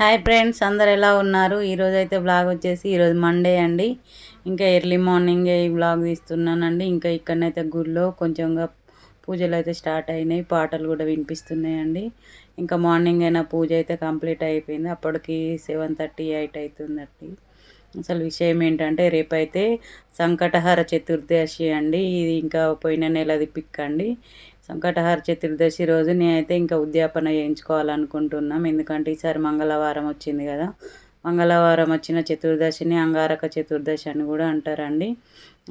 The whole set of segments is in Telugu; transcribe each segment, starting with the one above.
హాయ్ ఫ్రెండ్స్ అందరు ఎలా ఉన్నారు? ఈరోజు అయితే బ్లాగ్ వచ్చేసి ఈరోజు మండే అండి. ఇంకా ఎర్లీ మార్నింగే ఈ బ్లాగ్ తీస్తున్నానండి. ఇంకా ఇక్కడనైతే గుడిలో కొంచెంగా పూజలు అయితే స్టార్ట్ అయినాయి. పాటలు కూడా వినిపిస్తున్నాయండి. ఇంకా మార్నింగ్ అయినా పూజ అయితే కంప్లీట్ అయిపోయింది. అప్పటికి సెవెన్ థర్టీ ఎయిట్ అవుతుందండి. అసలు విషయం ఏంటంటే రేపైతే సంకటహార చతుర్దశి అండి. ఇది ఇంకా పోయిన నెలది పిక్ అండి. సంకటహార చతుర్దశి రోజు నేనైతే ఇంకా ఉద్యాపన చేయించుకోవాలనుకుంటున్నాం. ఎందుకంటే ఈసారి మంగళవారం వచ్చింది కదా. మంగళవారం వచ్చిన చతుర్దశిని అంగారక చతుర్దశి అని కూడా అంటారండి.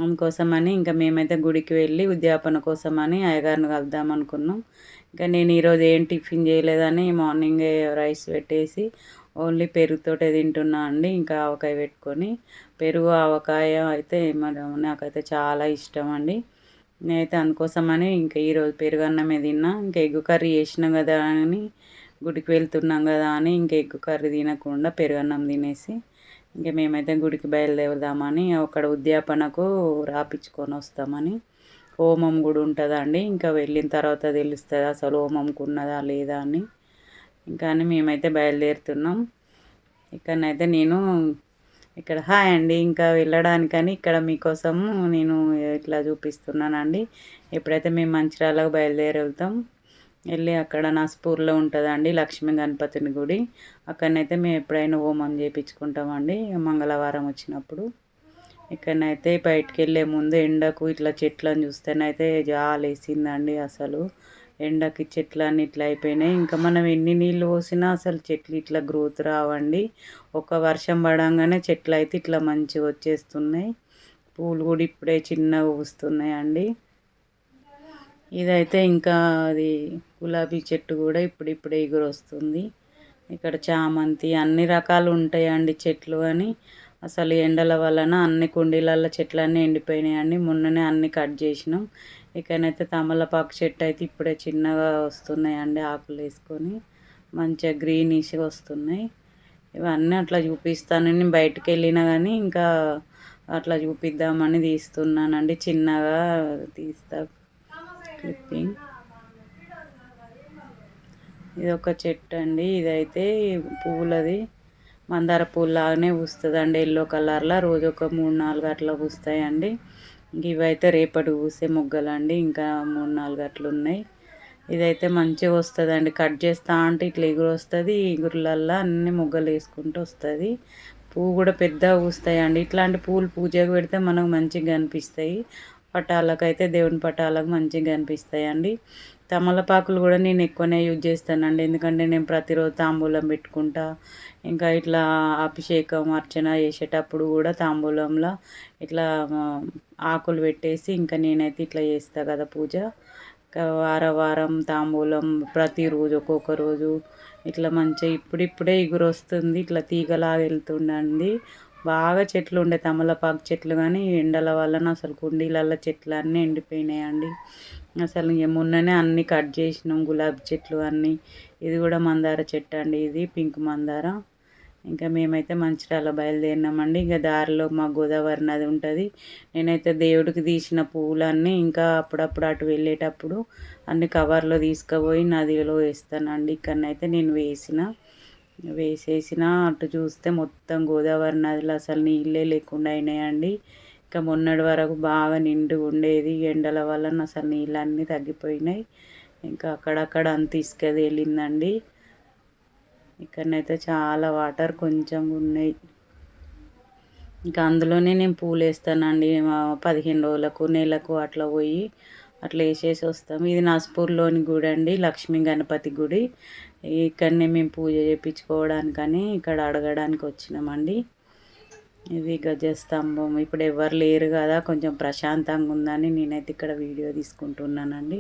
అందుకోసమని ఇంకా మేమైతే గుడికి వెళ్ళి ఉద్యాపన కోసమని అయ్యగారిని కలుద్దాం అనుకున్నాం. ఇంకా నేను ఈరోజు ఏం టిఫిన్ చేయలేదని మార్నింగ్ రైస్ పెట్టేసి ఓన్లీ పెరుగుతోటే తింటున్నా అండి. ఇంకా ఆవకాయ పెట్టుకొని పెరుగు ఆవకాయ అయితే మనం నాకైతే చాలా ఇష్టం అండి. నేనైతే అందుకోసమని ఇంకా ఈరోజు పెరుగన్నమే తిన్నా ఇంకా ఎగ్గు కర్రీ చేసినాం కదా అని గుడికి వెళ్తున్నాం కదా అని ఇంకా ఎగ్గు కర్రీ తినకుండా పెరుగన్నం తినేసి ఇంకా మేమైతే గుడికి బయలుదేరుదామని అక్కడ ఉద్యాపనకు రాపించుకొని వస్తామని. హోమం కూడా ఉంటుందండి ఇంకా వెళ్ళిన తర్వాత తెలుస్తుంది అసలు హోమంకు ఉన్నదా లేదా అని. ఇంకా అని మేమైతే బయలుదేరుతున్నాం. ఇక్కడనైతే నేను ఇక్కడ హాయ్ అండి ఇంకా వెళ్ళడానికని ఇక్కడ మీకోసం నేను ఇట్లా చూపిస్తున్నానండి. ఎప్పుడైతే మేము మంచిర్యాలకు బయలుదేరి వెళ్తాం వెళ్ళి అక్కడ నస్పూర్లో ఉంటుందండి లక్ష్మీ గణపతిని గుడి. అక్కడనైతే మేము ఎప్పుడైనా హోమం చేయించుకుంటామండి మంగళవారం వచ్చినప్పుడు. ఇక్కడనైతే బయటికి వెళ్ళే ముందు ఎండకు ఇట్లా చెట్లను చూస్తేనైతే జాలేసిందండి అసలు. ఎండకి చెట్లు అన్ని ఇట్లా అయిపోయినాయి. ఇంకా మనం ఎన్ని నీళ్ళు పోసినా అసలు చెట్లు ఇట్లా గ్రోత్ రావండి. ఒక వర్షం పడంగానే చెట్లు అయితే ఇట్లా మంచిగా వచ్చేస్తున్నాయి. పూలు కూడా ఇప్పుడే చిన్నగా పూస్తున్నాయండి ఇదైతే ఇంకా అది గులాబీ చెట్టు కూడా ఇప్పుడిప్పుడే ఎగురు వస్తుంది ఇక్కడ చామంతి అన్ని రకాలు ఉంటాయండి చెట్లు అని. అసలు ఎండల వలన అన్ని కుండీలలో చెట్లన్నీ ఎండిపోయినాయండి. మొన్ననే అన్ని కట్ చేసినాం. ఇకనైతే తమలపాకు చెట్టు అయితే ఇప్పుడే చిన్నగా వస్తున్నాయండి ఆకులు వేసుకొని. మంచిగా గ్రీనిష్గా వస్తున్నాయి. ఇవన్నీ అట్లా చూపిస్తానని బయటకు వెళ్ళినా కానీ ఇంకా అట్లా చూపిద్దామని తీస్తున్నానండి. చిన్నగా తీస్తా క్లిప్పింగ్. ఇది ఒక చెట్టు అండి. ఇదైతే పూలది మందార పూలు లాగానే పూస్తుందండి. ఎల్లో కలర్లో రోజు ఒక మూడు నాలుగు అట్లా పూస్తాయండి. ఇవైతే రేపటి పూసే మొగ్గలండి. ఇంకా మూడు నాలుగు అట్లు ఉన్నాయి ఇదైతే మంచిగా వస్తుందండి. కట్ చేస్తా అంటే ఇట్లా ఎగురు వస్తుంది. ఎగురులల్లా అన్ని మొగ్గలు వేసుకుంటూ వస్తుంది. పువ్వు కూడా పెద్దగా పూస్తాయండి. ఇట్లాంటి పూలు పూజకు పెడితే మనకు మంచిగా కనిపిస్తాయి. పటాలకు అయితే దేవుని పటాలకు మంచిగా కనిపిస్తాయండి. తమలపాకులు కూడా నేను ఎక్కువనే యూజ్ చేస్తానండి. ఎందుకంటే నేను ప్రతిరోజు తాంబూలం పెట్టుకుంటా. ఇంకా ఇట్లా అభిషేకం అర్చన చేసేటప్పుడు కూడా తాంబూలంలో ఇట్లా ఆకులు పెట్టేసి ఇంకా నేనైతే ఇట్లా చేస్తా కదా పూజ. ఇంకా వార వారం తాంబూలం ప్రతిరోజు ఒక్కొక్క రోజు ఇట్లా మంచిగా ఇప్పుడిప్పుడే ఇగురు వస్తుంది ఇట్లా తీగలాగా వెళ్తుండండి బాగా చెట్లు ఉండే తమలపాకు చెట్లు కానీ ఎండల వలన అసలు కుండీలలో చెట్లు అన్నీ ఎండిపోయినాయండి. అసలు మొన్ననే అన్నీ కట్ చేసినాం గులాబీ చెట్లు అన్నీ. ఇది కూడా మందార చెట్టు అండి ఇది పింక్ మందార. ఇంకా మేమైతే మంచిర్యాల బయలుదేరినామండి. ఇంకా దారిలో మా గోదావరి నది ఉంటుంది. నేనైతే దేవుడికి తీసిన పువ్వులన్నీ ఇంకా అప్పుడప్పుడు అటు వెళ్ళేటప్పుడు అన్ని కవర్లో తీసుకుపోయి నదిలో వేస్తానండి. ఇక్కడనైతే నేను వేసిన. వేసేసిన అటు చూస్తే మొత్తం గోదావరి నదిలో అసలు నీళ్ళే లేకుండా అయినాయండి. ఇంకా మొన్నటి వరకు బాగా నిండు ఉండేది. ఎండల వలన అసలు నీళ్ళన్నీ తగ్గిపోయినాయి. ఇంకా అక్కడక్కడ అంత ఇసుక తేలిందండి. ఇక్కడనైతే చాలా వాటర్ కొంచెం ఉన్నాయి. ఇంకా అందులోనే నేను పూలు వేస్తానండి పదిహేను రోజులకు నెలకు అట్లా పోయి అట్లా వేసేసి వస్తాం. ఇది నాస్పూర్లోని గుడి అండి లక్ష్మీ గణపతి గుడి. ఇక్కడనే మేము పూజ చేయించుకోవడానికని ఇక్కడ అడగడానికి వచ్చినామండి. ఇది గజస్తంభం. ఇప్పుడు ఎవరు లేరు కదా కొంచెం ప్రశాంతంగా ఉందని నేనైతే ఇక్కడ వీడియో తీసుకుంటున్నానండి.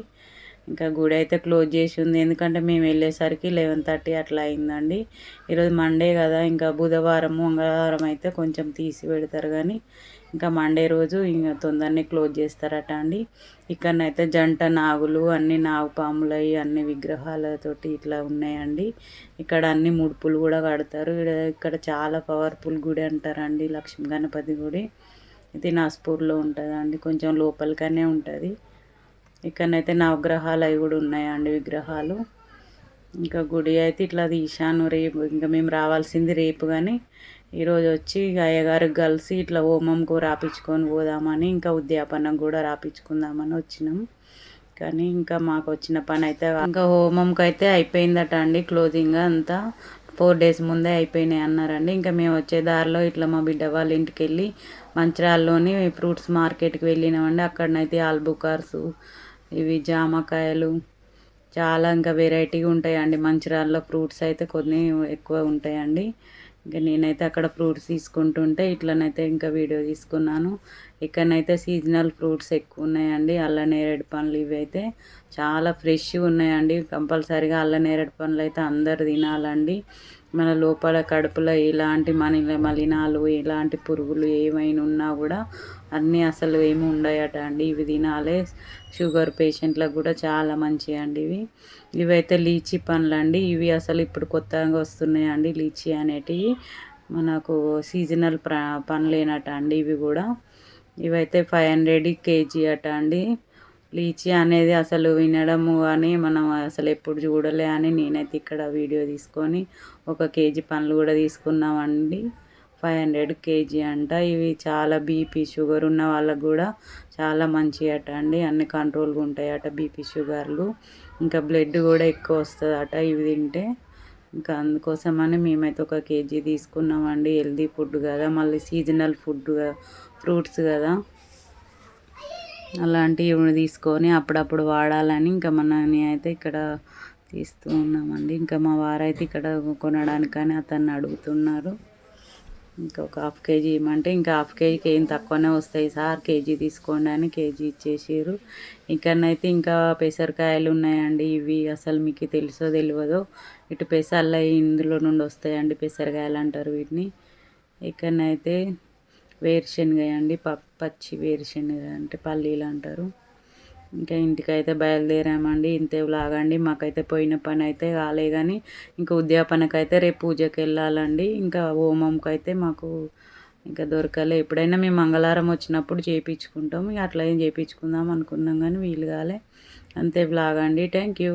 ఇంకా గుడి అయితే క్లోజ్ చేసి ఉంది. ఎందుకంటే మేము వెళ్ళేసరికి లెవెన్ థర్టీ అట్లా అయిందండి. ఈరోజు మండే కదా ఇంకా బుధవారం మంగళవారం అయితే కొంచెం తీసి పెడతారు కానీ ఇంకా మండే రోజు ఇంకా తొందరనే క్లోజ్ చేస్తారట అండి. ఇక్కడనైతే జంట నాగులు అన్ని నాగుపాములవి అన్ని విగ్రహాలతోటి ఇట్లా ఉన్నాయండి. ఇక్కడ అన్ని ముడుపులు కూడా కడతారు. ఇక్కడ చాలా పవర్ఫుల్ గుడి అంటారండి లక్ష్మీ గణపతి గుడి. ఇది నాస్పూర్లో ఉంటుందండి. కొంచెం లోపలికనే ఉంటుంది. ఇక్కడనైతే నవగ్రహాలు అవి కూడా ఉన్నాయండి విగ్రహాలు. ఇంకా గుడి అయితే ఇట్లా తీశాను రేపు ఇంకా మేము రావాల్సింది రేపు కానీ ఈరోజు వచ్చి అయ్యగారికి కలిసి ఇట్లా హోమంకు రాపించుకొని పోదామని ఇంకా ఉద్యాపనం కూడా రాపించుకుందామని వచ్చినాం. కానీ ఇంకా మాకు వచ్చిన పని అయితే ఇంకా హోమంకి అయితే అయిపోయిందట అండి క్లోజింగ్ అంతా. ఫోర్ డేస్ ముందే అయిపోయినాయి అన్నారండి. ఇంకా మేము వచ్చే దారిలో ఇట్లా మా బిడ్డ వాళ్ళ ఇంటికి వెళ్ళి మంచిరాల్లోని ఫ్రూట్స్ మార్కెట్కి వెళ్ళినామండి. అక్కడనైతే ఆల్బుకార్స్ ఇవి జామకాయలు చాలా ఇంకా వెరైటీగా ఉంటాయండి. మంచిరాల్లో ఫ్రూట్స్ అయితే కొన్ని ఎక్కువ ఉంటాయండి. ఇంకా నేనైతే అక్కడ ఫ్రూట్స్ తీసుకుంటుంటే ఇట్లనైతే ఇంకా వీడియో తీసుకున్నాను. ఇక్కడనైతే సీజనల్ ఫ్రూట్స్ ఎక్కువ ఉన్నాయండి అల్ల నేరేడు పండ్లు ఇవి అయితే చాలా ఫ్రెష్గా ఉన్నాయండి. కంపల్సరీగా అల్ల నేరేడు పండ్లు అయితే అందరు తినాలండి. మన లోపల కడుపులో ఎలాంటి మన మలినాలు ఎలాంటి పురుగులు ఏమైనా ఉన్నా కూడా అన్నీ అసలు ఏమి ఉండయట అండి. ఇవి తినాలే. షుగర్ పేషెంట్లకు కూడా చాలా మంచి అండి ఇవి. ఇవైతే లీచీ పండ్లు అండి ఇవి అసలు ఇప్పుడు కొత్తగా వస్తున్నాయండి లీచీ అనేటివి. మనకు సీజనల్ ప్ర పండ్లేనట అండి ఇవి కూడా. ఇవైతే ఫైవ్ హండ్రెడ్ కేజీ అట అండి. లీచీ అనేది అసలు వినడము కానీ మనం అసలు ఎప్పుడు చూడలే అని నేనైతే ఇక్కడ వీడియో తీసుకొని ఒక కేజీ పండ్లు కూడా తీసుకున్నామండి. ఫైవ్ హండ్రెడ్ కేజీ అంట. ఇవి చాలా బీపీ షుగర్ ఉన్న వాళ్ళకు కూడా చాలా మంచి అట అండి. అన్ని కంట్రోల్గా ఉంటాయి అట బీపీ షుగర్లు ఇంకా బ్లడ్ కూడా ఎక్కువ వస్తుంది అట ఇవి తింటే. ఇంకా అందుకోసమని మేమైతే ఒక కేజీ తీసుకున్నామండి. హెల్దీ ఫుడ్ కదా. మళ్ళీ సీజనల్ ఫుడ్ ఫ్రూట్స్ కదా. అలాంటివి తీసుకొని అప్పుడప్పుడు వాడాలని ఇంకా మనని అయితే ఇక్కడ తీస్తూ ఉన్నామండి. ఇంకా మా వారైతే ఇక్కడ కొనడానికని అతన్ని అడుగుతున్నారు. ఇంకా ఒక హాఫ్ కేజీ ఇవ్వమంటే ఇంకా హాఫ్ కేజీకి ఏం తక్కువనే వస్తాయి సార్. కేజీ తీసుకోండి అని కేజీ ఇచ్చేసారు. ఇక్కడనైతే ఇంకా పెసరకాయలు ఉన్నాయండి. ఇవి అసలు మీకు తెలుసో తెలియదో ఇటు పెసర్ల ఇందులో నుండి వస్తాయండి. పెసరకాయలు అంటారు వీటిని. ఇక్కడనైతే వేరుశనగ అండి పచ్చి వేరుశనగ అంటే పల్లీలు అంటారు. ఇంకా ఇంటికైతే బయలుదేరామండి ఇంతే లాగండి. మాకైతే పోయిన పని అయితే కాలే కానీ ఇంకా ఉద్యాపనకైతే అయితే రేపు పూజకి వెళ్ళాలండి ఇంకా హోమంకి అయితే మాకు ఇంకా దొరకలే. ఎప్పుడైనా మేము మంగళవారం వచ్చినప్పుడు చేయించుకుంటాం ఇక అట్లా ఏం చేయించుకుందాం అనుకున్నాం కానీ వీలు కాలే. అంతే లాగండి. Thank you.